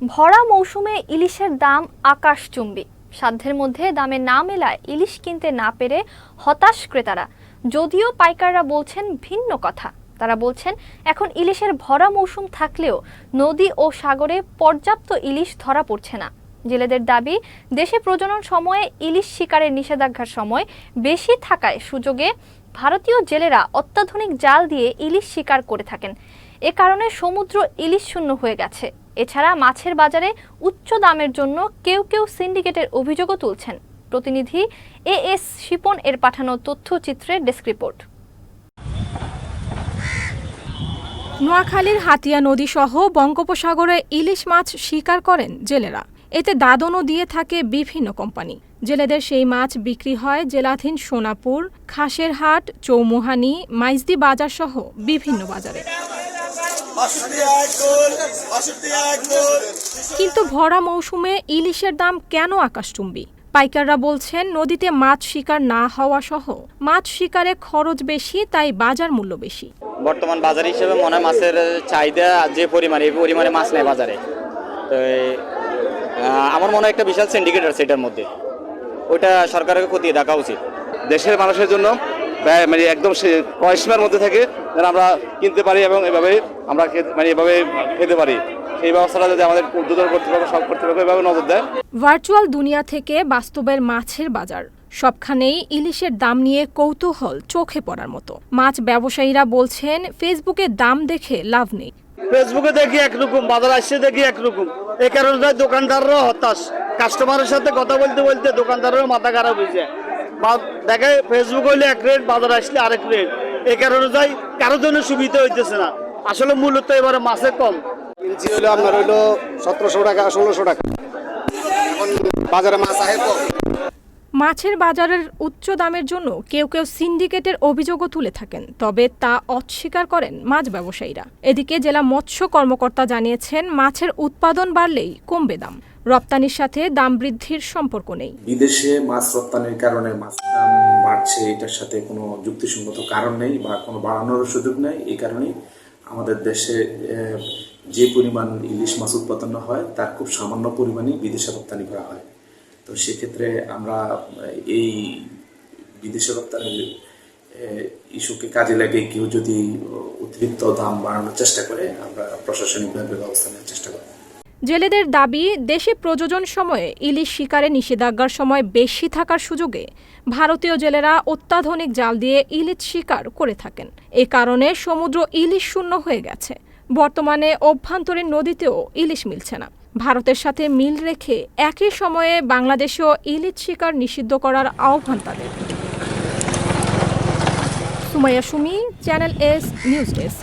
ভরা মৌসুমে ইলিশের দাম আকাশচুম্বী। সাধ্যের মধ্যে দামে না মেলায় ইলিশ কিনতে না পেরে হতাশ ক্রেতারা। যদিও পাইকাররা বলছেন ভিন্ন কথা। তারা বলছেন, এখন ইলিশের ভরা মৌসুম থাকলেও নদী ও সাগরে পর্যাপ্ত ইলিশ ধরা পড়ছে না। জেলেদের দাবি, দেশে প্রজনন সময়ে ইলিশ শিকারের নিষেধাজ্ঞার সময় বেশি থাকায় সুযোগে ভারতীয় জেলেরা অত্যাধুনিক জাল দিয়ে ইলিশ শিকার করে থাকেন। এ কারণে সমুদ্র ইলিশ শূন্য হয়ে গেছে। এছাড়া মাছের বাজারে উচ্চ দামের জন্য কেউ কেউ সিন্ডিকেটের অভিযোগও তুলছেন। প্রতিনিধি এ এস শিপন এর পাঠানো তথ্যচিত্রের ডেস্ক রিপোর্ট। নোয়াখালীর হাতিয়া নদী সহ বঙ্গোপসাগরে ইলিশ মাছ শিকার করেন জেলেরা। এতে দাদনও দিয়ে থাকে বিভিন্ন কোম্পানি। জেলেদের সেই মাছ বিক্রি হয় জেলাধীন সোনাপুর খাসের হাট চৌমুহানি, মাইজদি বাজার সহ বিভিন্ন বাজারে। কিন্তু ভরা মৌসুমে ইলিশের দাম কেন আকাশচুম্বী? পাইকাররা বলছেন নদীতে মাছ শিকার না হওয়া সহ মাছ শিকারে খরচ বেশি তাই বাজার মূল্য বেশি। বর্তমান বাজার হিসেবে মনে হয় মাছের চাহিদা যে পরিমাণে এই পরিমাণে মাছ নেই বাজারে। তো আমার মনে হয় একটা বিশাল সিন্ডিকেট আছে এটার মধ্যে। ওইটা সরকারকে খতিয়ে দেখা উচিত। দেশের মানুষের জন্য ব্যয় মানে একদম সে ক্রয় সীমার মধ্যে থেকে যেন আমরা কিনতে পারি এবং এভাবে আমরা খেতে- মানে এভাবে খেতে পারি। সেই ব্যবস্থাটা যদি আমাদের কর্তৃপক্ষ সব কর্তৃপক্ষ এভাবে নজর দেয় ভার্চুয়াল দুনিয়া থেকে বাস্তবের মাছের বাজার। সবখানেই ইলিশের দাম নিয়ে কৌতূহল চোখে পড়ার মতো। মাছ ব্যবসায়ীরা বলছেন ফেসবুকে দাম দেখে লাভ নেই। ফেসবুকে দেখি একরকম বাজার আসছে দেখি একরকম। এই কারণে যাই দোকানদাররাও হতাশ। কাস্টমারের সাথে কথা বলতে বলতে দোকানদারেরও মাথা খারাপ হয়েছে। বা দেখে ফেসবুক হইলে এক রেট বাজার আসলে আরেক রেট এই কারণে যাই কারোর জন্য সুবিধা হইতেছে না। আসলে মূলত এবারে মাছে কম। ইঞ্চি হলো আপনার হইল সতেরোশো টাকা ষোলোশো টাকা। এখন বাজারে মাছ আহে কম। মাছের বাজারের উচ্চ দামের জন্য কেউ কেউ সিন্ডিকেটের অভিযোগও তুলে থাকেন তবে তা অস্বীকার করেন মাছ ব্যবসায়ীরা। এদিকে জেলা মৎস্য কর্মকর্তা জানিয়েছেন মাছের উৎপাদন বাড়লেই কমবে দাম। রপ্তানির সাথে দাম বৃদ্ধির সম্পর্ক নেই। বিদেশে মাছ রপ্তানির কারণে মাছ দাম বাড়ছে, এটার সাথে কোনো যুক্তিসঙ্গত কারণ নেই বা কোনো বাড়ানোর সুযোগ নেই। এই কারণেই আমাদের দেশে যে পরিমাণ ইলিশ মাছ উৎপাদন হয় তার খুব সামান্য পরিমাণই বিদেশে রপ্তানি করা হয়। তো সেক্ষেত্রে আমরা এই বিদেশে রপ্তানির ইস্যুকে কাজে লাগে কেউ যদি অতিরিক্ত দাম বাড়ানোর চেষ্টা করে, আমরা প্রশাসনিকভাবে ব্যবস্থা নেওয়ার চেষ্টা করব। জেলেদের দাবি, দেশে প্রযোজন সময়ে ইলিশ শিকারে নিষেধাজ্ঞার সময় বেশি থাকার সুযোগে ভারতীয় জেলেরা অত্যাধুনিক জাল দিয়ে ইলিশ শিকার করে থাকেন। এ কারণে সমুদ্র ইলিশ শূন্য হয়ে গেছে। বর্তমানে অভ্যন্তরীণ নদীতেও ইলিশ মিলছে না। ভারতের সাথে মিল রেখে একই সময়ে বাংলাদেশেও ইলিশ শিকার নিষিদ্ধ করার আহ্বান তাদের। Sumaiya Sumi, channel S, news desk.